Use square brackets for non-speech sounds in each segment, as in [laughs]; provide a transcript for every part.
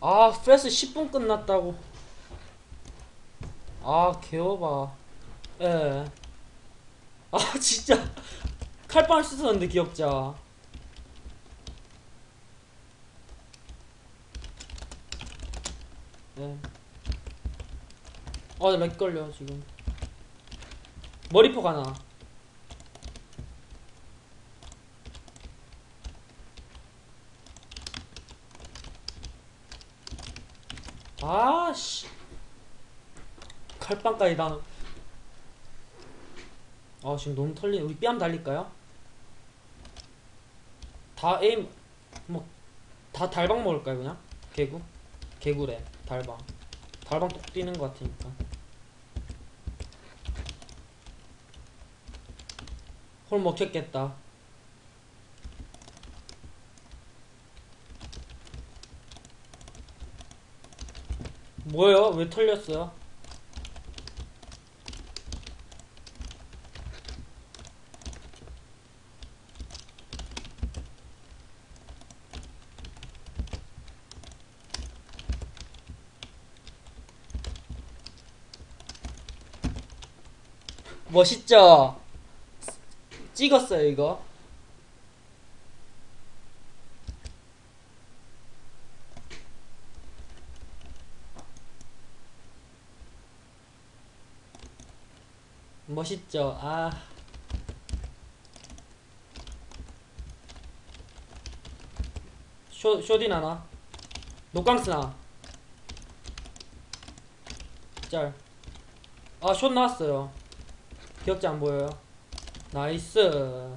아 프레스 10분 끝났다고 아 개워봐 예 아 [laughs] 진짜 칼빵을 씻었는데 기억자 네. 어, 렉 걸려, 지금. 머리포 하나. 아, 씨. 칼빵까지 다. 아, 지금 너무 털리네. 우리 뺨 달릴까요? 다 에임, 뭐, 다 달방 먹을까요, 그냥? 개구? 개구래, 달방. 달방 뚝 뛰는 것 같으니까. 홀 먹혔겠다. 뭐예요? 왜 털렸어요? 멋있죠? 찍었어요, 이거. 멋있죠? 아. 쇼, 쇼딘 하나. 노깡스나. 짤. 아, 숏 나왔어요. 기억자 안 보여요? 나이스.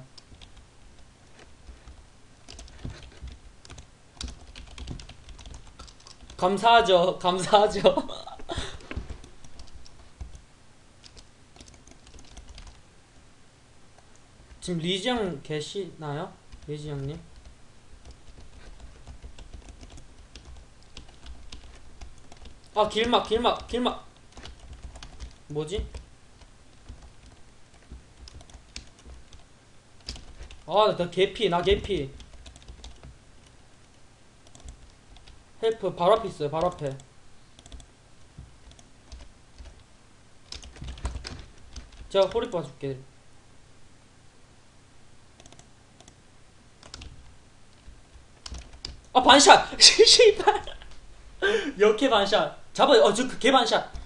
감사하죠. [laughs] 감사하죠. 지금 리지 형 계시나요? 리지 형님? 아 길막 길막 길막 뭐지? 아, 나 개피, 나 개피. 헬프 바로 앞에 있어요, 바로 앞에. 제가 호리 봐줄게. 아, 반샷! [laughs] 씨발! 역해 반샷. 잡아요, 어, 저, 그, 개 반샷.